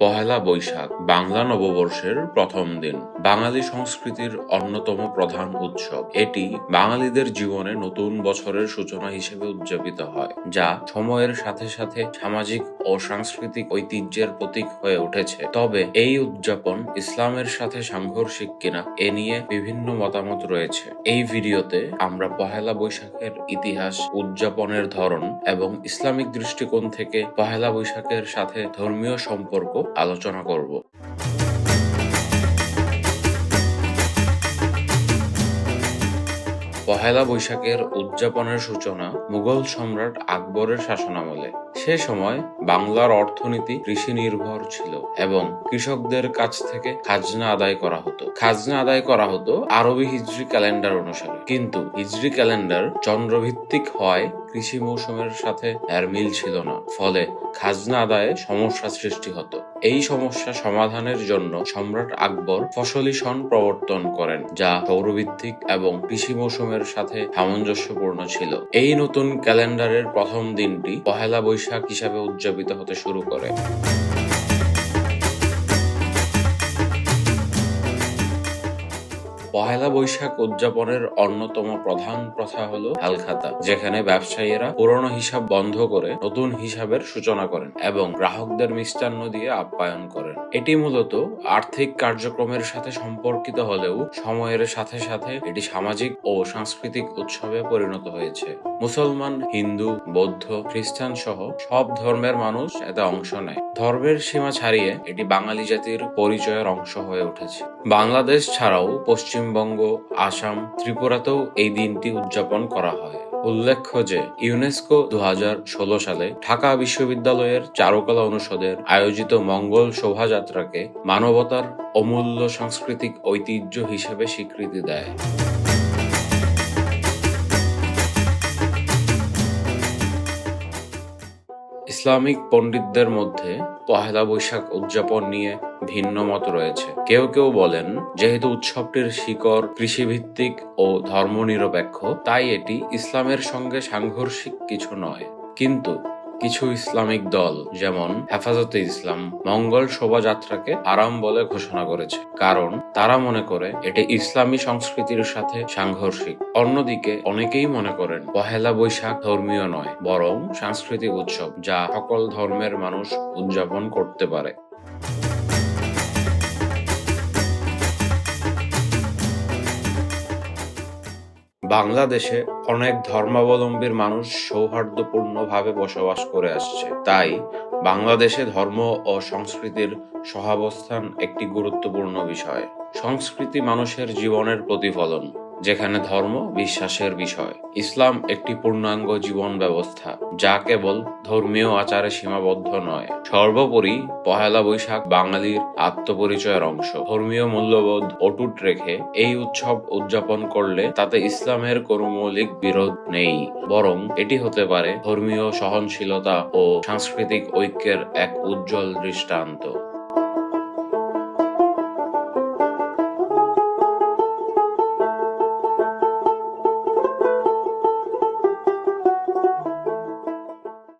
পহেলা বৈশাখ, বাংলা নববর্ষের প্রথম দিন। বাঙালি সংস্কৃতির অন্যতম প্রধান উৎসব। এটি বাঙালিদের জীবনে নতুন বছরের সূচনা হিসেবে উদযাপিত হয়, যা সময়ের সাথে সাথে সামাজিক ও সাংস্কৃতিক ঐতিহ্যের প্রতীক হয়ে উঠেছে। তবে এই উদযাপন ইসলামের সাথে সাংঘর্ষিক কিনা, এ নিয়ে বিভিন্ন মতামত রয়েছে। এই ভিডিওতে আমরা পহেলা বৈশাখের ইতিহাস, উদযাপনের ধরন এবং ইসলামিক দৃষ্টিকোণ থেকে পহেলা বৈশাখের সাথে ধর্মীয় সম্পর্ক আলোচনা করব। পহেলা বৈশাখের উদযাপনের সূচনা মুঘল সম্রাট আকবরের শাসনামলে। সে সময় বাংলার অর্থনীতি কৃষি নির্ভর ছিল এবং কৃষকদের কাছ থেকে খাজনা আদায় করা হতো। খাজনা আদায় করা হতো আরবি হিজরি ক্যালেন্ডার অনুসারে। কিন্তু হিজরি ক্যালেন্ডার চন্দ্রভিত্তিক হয় কৃষি মৌসুমের সাথে এর মিল ছিল না। ফলে খাজনা আদায়ে সমস্যা সৃষ্টি হতো। এই সমস্যা সমাধানের জন্য সম্রাট আকবর ফসলি সন প্রবর্তন করেন, যা সৌরভিত্তিক এবং কৃষি মৌসুমের সাথে সামঞ্জস্যপূর্ণ ছিল। এই নতুন ক্যালেন্ডারের প্রথম দিনটি পহেলা বৈশাখ হিসাবে উদযাপিত হতে শুরু করে। পহেলা বৈশাখ উদযাপনের অন্যতম প্রধান প্রথা হলো হালখাতা যেখানে ব্যবসায়ীরা পুরনো হিসাব বন্ধ করে নতুন হিসাবের সূচনা করেন এবং গ্রাহকদের মিষ্টান্ন দিয়ে আপ্যায়ন করেন। এটি মূলত আর্থিক কার্যক্রমের সাথে সম্পর্কিত হলেও সময়ের সাথে সাথে এটি সামাজিক ও সাংস্কৃতিক উৎসবে পরিণত হয়েছে। মুসলমান, হিন্দু, বৌদ্ধ, খ্রিস্টান সহ সব ধর্মের মানুষ এতে অংশ নেয়। ধর্মের সীমা ছাড়িয়ে এটি বাঙালি জাতির পরিচয়ের অংশ হয়ে উঠেছে। বাংলাদেশ ছাড়াও পশ্চিমবঙ্গ, আসাম, ত্রিপুরাতেও এই দিনটি উদযাপন করা হয়। উল্লেখ্য যে, ইউনেস্কো দু হাজার ষোলো সালে ঢাকা বিশ্ববিদ্যালয়ের চারুকলা অনুষদের আয়োজিত মঙ্গল শোভাযাত্রাকে মানবতার অমূল্য সাংস্কৃতিক ঐতিহ্য হিসেবে স্বীকৃতি দেয়। ইসলামিক পণ্ডিতদের মধ্যে পহেলা বৈশাখ উদযাপন নিয়ে ভিন্ন মত রয়েছে। কেউ কেউ বলেন, যেহেতু উৎসবটির শিকড় কৃষিভিত্তিক ও ধর্মনিরপেক্ষ, তাই এটি ইসলামের সঙ্গে সাংঘর্ষিক কিছু নয়। কিন্তু কিছু ইসলামিক দল, যেমন হেফাজতে ইসলাম, মঙ্গল শোভাযাত্রাকে আরাম বলে ঘোষণা করেছে। কারণ তারা মনে করে এটি ইসলামী সংস্কৃতির সাথে সাংঘর্ষিক। অন্যদিকে অনেকেই মনে করেন পহেলা বৈশাখ ধর্মীয় নয়, বরং সাংস্কৃতিক উৎসব যা সকল ধর্মের মানুষ উদযাপন করতে পারে। বাংলাদেশে অনেক ধর্মাবলম্বীর মানুষ সৌহার্দ্যপূর্ণভাবে বসবাস করে আসছে। তাই বাংলাদেশে ধর্ম ও সংস্কৃতির সহাবস্থান একটি গুরুত্বপূর্ণ বিষয়। সংস্কৃতি মানুষের জীবনের প্রতিফলন। যেখানে ধর্ম বিশ্বাসের বিষয়। ইসলাম একটি পূর্ণাঙ্গ জীবন ব্যবস্থা, যা কেবল ধর্মীয় আচারে সীমাবদ্ধ নয়। সর্বোপরি পহেলা বৈশাখ বাঙালির আত্মপরিচয়ের অংশ। ধর্মীয় মূল্যবোধ অটুট রেখে এই উৎসব উদযাপন করলে তাতে ইসলামের কোনো মৌলিক বিরোধ নেই। বরং এটি হতে পারে ধর্মীয় সহনশীলতা ও সাংস্কৃতিক ঐক্যের এক উজ্জ্বল দৃষ্টান্ত।